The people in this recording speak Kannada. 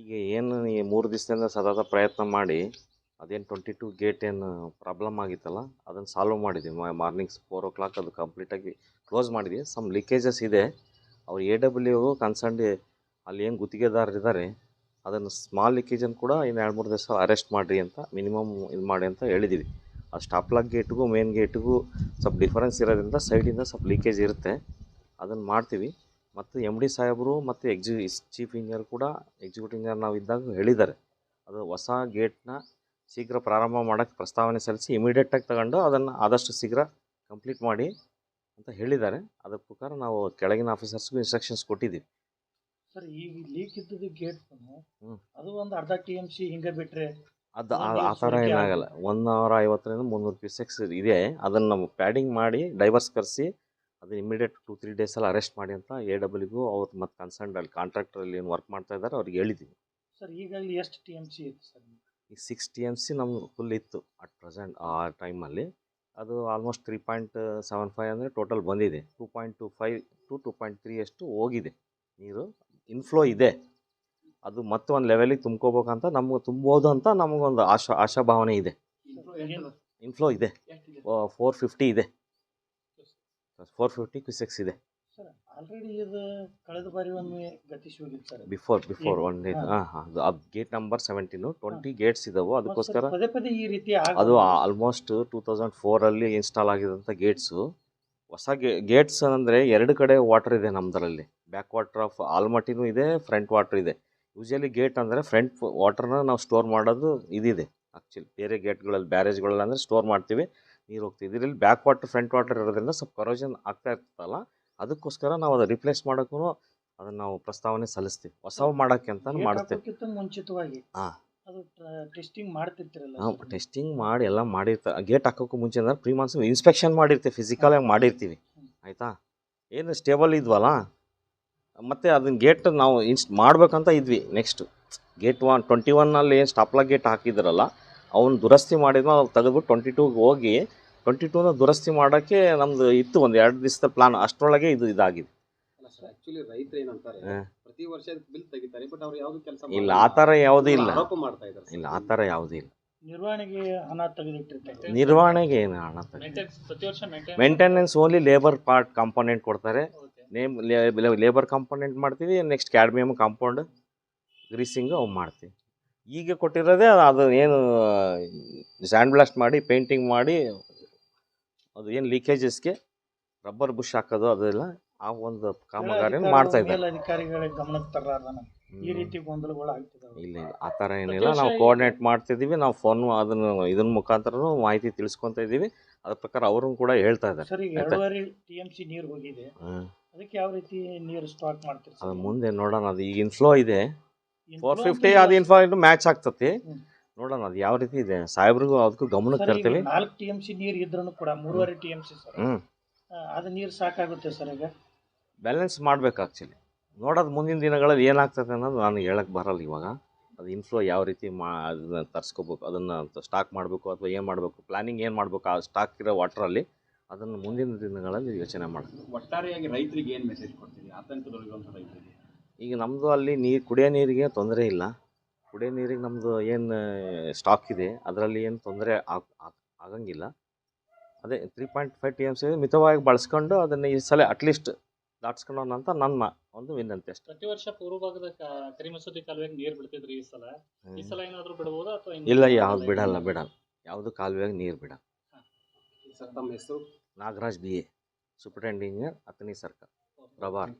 ಈಗ ಏನು ಈ ಮೂರು ದಿವಸದಿಂದ ಸತತ ಪ್ರಯತ್ನ ಮಾಡಿ ಅದೇನು ಟ್ವೆಂಟಿ ಟು ಗೇಟ್ ಏನು ಪ್ರಾಬ್ಲಮ್ ಆಗಿತ್ತಲ್ಲ, ಅದನ್ನು ಸಾಲ್ವ್ ಮಾಡಿದ್ದೀವಿ ಮಾರ್ನಿಂಗ್ಸ್ ಫೋರ್ ಓ ಕ್ಲಾಕ್ ಅದು ಕಂಪ್ಲೀಟಾಗಿ ಕ್ಲೋಸ್ ಮಾಡಿದ್ವಿ. ಸಮ್ ಲೀಕೇಜಸ್ ಇದೆ. ಅವ್ರು ಎ ಡಬ್ಲ್ಯೂ ಕನ್ಸರ್ನ್ ಅಲ್ಲಿ ಏನು ಗುತ್ತಿಗೆದಾರರಿದ್ದಾರೆ ಅದನ್ನು ಸ್ಮಾಲ್ ಲೀಕೇಜನ್ನು ಕೂಡ ಇನ್ನು ಎರಡು ಮೂರು ದಿವಸ ಅರೆಸ್ಟ್ ಮಾಡಿರಿ ಅಂತ ಮಿನಿಮಮ್ ಇದು ಮಾಡಿ ಅಂತ ಹೇಳಿದ್ದೀವಿ ಆ ಸ್ಟಾಪ್ ಲಾಕ್ ಗೇಟ್ಗೂ ಮೇನ್ ಗೇಟ್ಗೂ ಸ್ವಲ್ಪ ಡಿಫರೆನ್ಸ್ ಇರೋದ್ರಿಂದ ಸೈಡಿಂದ ಸ್ವಲ್ಪ ಲೀಕೇಜ್ ಇರುತ್ತೆ. ಅದನ್ನು ಮಾಡ್ತೀವಿ. ಮತ್ತು ಎಂ ಡಿ ಸಾಹೇಬರು ಮತ್ತು ಎಕ್ಸಿ ಚೀಫ್ ಇಂಜಿನಿಯರ್ ಕೂಡ ಎಕ್ಸಿಕ್ಯೂಟಿವ್ ಇಂಜಿನಿಯರ್ ನಾವು ಇದ್ದಾಗ ಹೇಳಿದ್ದಾರೆ. ಅದು ಹೊಸ ಗೇಟ್ನ ಶೀಘ್ರ ಪ್ರಾರಂಭ ಮಾಡೋಕ್ಕೆ ಪ್ರಸ್ತಾವನೆ ಸಲ್ಲಿಸಿ ಇಮಿಡಿಯೇಟಾಗಿ ತಗೊಂಡು ಅದನ್ನು ಆದಷ್ಟು ಶೀಘ್ರ ಕಂಪ್ಲೀಟ್ ಮಾಡಿ ಅಂತ ಹೇಳಿದ್ದಾರೆ. ಅದರ ಪ್ರಕಾರ ನಾವು ಕೆಳಗಿನ ಆಫೀಸರ್ಸ್ಗೂ ಇನ್ಸ್ಟ್ರಕ್ಷನ್ಸ್ ಕೊಟ್ಟಿದ್ದೀವಿ. ಸರ್ ಈಗ ಲೀಕ್ ಇದ್ದದ್ದು ಗೇಟ್. ಅದು ಒಂದು ಅರ್ಧ ಟಿ ಎಂ ಸಿ ಹಿಂಗೆ ಬಿಟ್ಟರೆ ಅದು ಆ ಥರ ಏನಾಗಲ್ಲ. ಒಂದು ನೂರ ಐವತ್ತರಿಂದ ಮುನ್ನೂರು ಕ್ಯೂಸೆಕ್ಸ್ ಇದೆ. ಅದನ್ನು ನಾವು ಪ್ಯಾಡಿಂಗ್ ಮಾಡಿ ಡೈವರ್ಸ್ ಕರೆಸಿ ಅದು ಇಮಿಡಿಯೇಟ್ ಟು ತ್ರೀ ಡೇಸಲ್ಲಿ ಅರೆಸ್ಟ್ ಮಾಡಿ ಅಂತ ಎ ಡಬ್ಲ್ಯೂಗೂ ಅವ್ರು ಮತ್ತು ಕನ್ಸರ್ನ್ ಅಲ್ಲಿ ಕಾಂಟ್ರಾಕ್ಟರಲ್ಲಿ ಏನು ವರ್ಕ್ ಮಾಡ್ತಾ ಇದ್ದಾರೆ ಅವ್ರಿಗೆ ಹೇಳಿದ್ದೀವಿ ಸರ್ ಈಗಾಗಲೇ ಎಷ್ಟು ಟಿ ಎಂ ಸಿ ಇತ್ತು ಸರ್ ಈ ಸಿಕ್ಸ್ ಟಿ ಎಂ ಸಿ ನಮ್ಗೆ ಫುಲ್ ಇತ್ತು ಅಟ್ ಪ್ರೆಸೆಂಟ್ ಆ ಟೈಮಲ್ಲಿ ಅದು almost three point seven five ಅಂದರೆ ಟೋಟಲ್ ಬಂದಿದೆ. Two point two five to two point three ಅಷ್ಟು ಹೋಗಿದೆ. ನೀರು ಇನ್ಫ್ಲೋ ಇದೆ. ಅದು ಮತ್ತೆ ಒಂದು ಲೆವೆಲಿಗೆ ತುಂಬ್ಕೋಬೇಕಂತ ನಮ್ಗೆ ತುಂಬೋದು ಅಂತ ನಮಗೊಂದು ಆಶಾ ಆಶಾಭಾವನೆ ಇದೆ. ಇನ್ಫ್ಲೋ ಇದೆ. ಫೋರ್ ಫಿಫ್ಟಿ ಇದೆ. ಫೋರ್ ಫಿಫ್ಟಿ ಕ್ಯೂಸೆಕ್ಸ್ ಇದೆ. ಸರ್ ಆಲ್ರೆಡಿ ಇದು ಕಳೆದ ಬಾರಿ ಒಮ್ಮೆ ಗತಿಸಿ ಹೋಗಿತ್ತು ಸರ್ ಬಿಫೋರ್ ಬಿಫೋರ್? ಒನ್ ಹಾ. ಅದು ಅದು gate number seventeen twenty gates ಇದಾವೆ. ಅದಕ್ಕೋಸ್ಕರ ಪದೇ ಪದೇ ಈ ರೀತಿ ಅದು ಆಲ್ಮೋಸ್ಟ್ ಟೂ ತೌಸಂಡ್ ಫೋರಲ್ಲಿ ಇನ್ಸ್ಟಾಲ್ ಆಗಿದಂಥ ಗೇಟ್ಸು ಹೊಸ ಗೇ ಗೇಟ್ಸ್ ಅಂದರೆ ಎರಡು ಕಡೆ ವಾಟರ್ ಇದೆ ನಮ್ಮದರಲ್ಲಿ ಬ್ಯಾಕ್ ವಾಟರ್ ಆಫ್ ಆಲ್ಮಟಿನೂ ಇದೆ ಫ್ರಂಟ್ ವಾಟರ್ ಇದೆ. ಯೂಶಲಿ ಗೇಟ್ ಅಂದರೆ ಫ್ರಂಟ್ ವಾಟರ್ನ ನಾವು ಸ್ಟೋರ್ ಮಾಡೋದು ಇದಿದೆ. ಆ್ಯಕ್ಚುಲಿ ಬೇರೆ ಗೇಟ್ಗಳಲ್ಲಿ ಬ್ಯಾರೇಜ್ಗಳಲ್ಲಿ ಅಂದರೆ ಸ್ಟೋರ್ ಮಾಡ್ತೀವಿ. ನೀರು ಹೋಗ್ತಿದೆ ಇದರಲ್ಲಿ ಬ್ಯಾಕ್ ವಾಟರ್ ಫ್ರಂಟ್ ವಾಟರ್ ಇರೋದ್ರಿಂದ ಸ್ವಲ್ಪ ಕರೋಜನ್ ಆಗ್ತಾ ಇರ್ತಲ್ಲ ಅದಕ್ಕೋಸ್ಕರ ನಾವು ಅದು ರಿಪ್ಲೇಸ್ ಮಾಡೋಕ್ಕೂ ಅದನ್ನು ನಾವು ಪ್ರಸ್ತಾವನೆ ಸಲ್ಲಿಸ್ತೀವಿ. ಹೊಸವು ಮಾಡೋಕ್ಕೆ ಅಂತ ಮಾಡ್ತೀವಿ ಮುಂಚಿತವಾಗಿ ಹಾ. ಅದು ಟೆಸ್ಟಿಂಗ್ ಮಾಡ್ತಿರ್ತಿರಲ್ಲ ಟೆಸ್ಟಿಂಗ್ ಮಾಡಿ ಎಲ್ಲ ಮಾಡಿರ್ತಾರೆ ಗೇಟ್ ಹಾಕೋಕ್ಕೂ ಮುಂಚೆ ಅಂದ್ರೆ ಪ್ರೀ ಮಾನ್ಸೂನ್ ಇನ್ಸ್ಪೆಕ್ಷನ್ ಮಾಡಿರ್ತೀವಿ ಫಿಸಿಕಲಾಗಿ ಮಾಡಿರ್ತೀವಿ. ಆಯ್ತಾ? ಆಯಿತಾ ಏನು ಸ್ಟೇಬಲ್ ಇದ್ವಲ್ಲ ಮತ್ತು ಅದನ್ನ ಗೇಟ್ ನಾವು ಇನ್ಸ್ ಮಾಡ್ಬೇಕಂತ ಇದ್ವಿ. ನೆಕ್ಸ್ಟ್ ಗೇಟ್ ಒನ್ ಟ್ವೆಂಟಿ ಒನ್ನಲ್ಲಿ ಏನು ಸ್ಟಾಪ್ಲಾಗ್ ಗೇಟ್ ಹಾಕಿದ್ರಲ್ಲ ಅವನ್ನ ದುರಸ್ತಿ ಮಾಡಿದ್ನೋ ಅವ್ರು ತೆಗೆದ್ಬಿಟ್ಟು ಟ್ವೆಂಟಿ ಟೂಗೆ ಹೋಗಿ ಟ್ವೆಂಟಿ ಟೂನ ದುರಸ್ತಿ ಮಾಡೋಕ್ಕೆ ನಮ್ಮದು ಇತ್ತು ಒಂದು ಎರಡು ದಿವಸದ ಪ್ಲಾನ್ ಅಷ್ಟರೊಳಗೆ ಇದು ಇದಾಗಿದೆ. ಅಲ್ಲ ಸರ್ ಆಕ್ಚುಲಿ ರೈತರು ಏನಂತಾರೆ ಪ್ರತಿ ವರ್ಷ ಬಿಲ್ ತೆಗಿತಾರೆ ಬಟ್ ಅವ್ರು ಯಾವ್ದು ಕೆಲಸ ಇಲ್ಲ ಆ ಥರ ಯಾವುದೂ ಇಲ್ಲ. ಆರೋಪ ಮಾಡ್ತಾ ಇದ್ದಾರೆ ಇಲ್ಲ ಆ ಥರ ಯಾವುದೂ ಇಲ್ಲ. ನಿರ್ವಹಣೆಗೆ ಹಣ ತೆಗೆದಿಟ್ಟಿರ್ತಾರೆ ನಿರ್ವಹಣೆಗೆ ಏನು ಹಣ maintenance only labour part component ಕೊಡ್ತಾರೆ. ನೇಮ್ ಲೇಬರ್ ಕಾಂಪೋನೆಂಟ್ ಮಾಡ್ತೀವಿ ನೆಕ್ಸ್ಟ್ ಕ್ಯಾಡ್ಮಿಯಮ್ ಕಾಂಪೌಂಡ್ ಗ್ರೀಸಿಂಗ್ ಅವು ಮಾಡ್ತೀವಿ. ಈಗ ಕೊಟ್ಟಿರೋದೇ ಅದು ಏನು ಸ್ಯಾಂಡ್ ಬ್ಲಾಸ್ಟ್ ಮಾಡಿ ಪೇಂಟಿಂಗ್ ಮಾಡಿ ಅದು ಏನು ಲೀಕೇಜಸ್ಗೆ ರಬ್ಬರ್ ಬುಷ್ ಹಾಕೋದು ಅದೆಲ್ಲ ಆ ಒಂದು ಕಾಮಗಾರಿಯನ್ನು ಮಾಡ್ತಾ ಇದ್ದಾರೆ. ಮೇಲಧಿಕಾರಿಗಳ ಗಮನಕ್ಕೆ ತರ್ಲಾರ್ದನ ಈ ರೀತಿ ಗೊಂದಲಗಳು ಆಗ್ತಿದಾವೆ. ಇಲ್ಲ ಇಲ್ಲ ಆ ಥರ ಏನಿಲ್ಲ. ನಾವು ಕೋಆರ್ಡಿನೇಟ್ ಮಾಡ್ತಿದ್ದೀವಿ. ನಾವು ಫೋನ್ ಅದನ್ನು ಇದನ್ನ ಮುಖಾಂತರ ಮಾಹಿತಿ ತಿಳಿಸ್ಕೊತಾ ಇದ್ದೀವಿ. ಅದ್ರ ಪ್ರಕಾರ ಅವರು ಕೂಡ ಹೇಳ್ತಾ ಇದ್ದಾರೆ. ಸರ್ ಈಗ ಎರಡೂವರೆ ಟಿ ಎಂ ಸಿ ನೀರು ಹೋಗಿದೆ. ಅದಕ್ಕೆ ಯಾವ ರೀತಿ ನೀರು ಸ್ಟಾಕ್ ಮಾಡ್ತೀರಿ ಅದು ಮುಂದೆ ನೋಡೋಣ. ಅದು ಈಗ ಇನ್ಫ್ಲೋ ಇದೆ. Four fifty. ಅದು ಇನ್ಫ್ಲೋ ಇನ್ನು ಮ್ಯಾಚ್ ಆಗ್ತತಿ. ನೋಡೋಣ ಅದು ಯಾವ ರೀತಿ ಇದೆ. ಸಾಹೇಬ್ರಿಗೂ ಅದಕ್ಕೂ ಗಮನಕ್ಕೆ ಈಗ ತರ್ತೀವಿ. ನಾಲ್ಕು ಟಿ ಎಂ ಸಿ ನೀರು ಇದ್ರೂ ಕೂಡ ಮೂರುವರೆ ಟಿ ಎಂ ಸಿ ಸರ್. ಹ್ಞೂ ಅದು ನೀರು ಸಾಕಾಗುತ್ತೆ ಸರ್ ಈಗ. ಬ್ಯಾಲೆನ್ಸ್ ಮಾಡ್ಬೇಕು ಆ್ಯಕ್ಚುಲಿ ನೋಡೋದು ಮುಂದಿನ ದಿನಗಳಲ್ಲಿ ಏನಾಗ್ತದೆ ಅನ್ನೋದು ನಾನು ಹೇಳಕ್ಕೆ ಬರಲ್ಲ ಇವಾಗ. ಅದು ಇನ್ಫ್ಲೋ ಯಾವ ರೀತಿ ಮಾ ಅದನ್ನ ತರಿಸ್ಕೋಬೇಕು ಅದನ್ನು ಸ್ಟಾಕ್ ಮಾಡಬೇಕು ಅಥವಾ ಏನು ಮಾಡಬೇಕು ಪ್ಲಾನಿಂಗ್ ಏನು ಮಾಡಬೇಕು ಆ ಸ್ಟಾಕ್ ಇರೋ ವಾಟ್ರಲ್ಲಿ ಅದನ್ನು ಮುಂದಿನ ದಿನಗಳಲ್ಲಿ ಯೋಚನೆ ಮಾಡೋದು ಒಟ್ಟಾರೆಯಾಗಿ ರೈತರಿಗೆ ಏನು ಮೆಸೇಜ್ ಕೊಡ್ತೀರಿ? ಆತಂಕದೊಳಗಿರುವಂತ ರೈತರಿಗೆ? ಈಗ ನಮ್ಮದು ಅಲ್ಲಿ ನೀರು ಕುಡಿಯೋ ನೀರಿಗೆ ತೊಂದರೆ ಇಲ್ಲ. ಕುಡಿಯೋ ನೀರಿಗೆ ನಮ್ಮದು ಏನು ಸ್ಟಾಕ್ ಇದೆ. ಅದರಲ್ಲಿ ಏನು ತೊಂದರೆ ಆಗ್ ಆಗ್- ಆಗಂಗಿಲ್ಲ. ಅದೇ three point five T M C ಮಿತವಾಗಿ ಬಳಸ್ಕೊಂಡು ಅದನ್ನು ಈ ಸಲ ಅಟ್ಲೀಸ್ಟ್ ದಾಟ್ಸ್ಕೊಳ್ಳೋಣ ಅಂತ ನನ್ನ ಒಂದು ವಿನಂತಿ ಅಷ್ಟೇ. ಪ್ರತಿ ವರ್ಷ ಪೂರ್ವ ಭಾಗದ ಕ- ಕರಿಮಸೂತಿ ಕಾಲುವೆಗೆ ನೀರು ಬಿಡ್ತಿದ್ರಿ ಈ ಸಲ? ಈ ಸಲ ಏನಾದರೂ ಬಿಡ್ಬೋದು ಅಥವಾ ಇಲ್ಲ ಯಾವ್ದು ಬಿಡಲ್ಲ ಬಿಡಲ್ಲ. ಯಾವುದು ಕಾಲುವೆಗೆ ನೀರು ಬಿಡಲ್ಲ. ಸರ್ ತಮ್ಮ ಹೆಸರು? Nagaraj B A superintending Athani circle ಪ್ರಭಾರ್.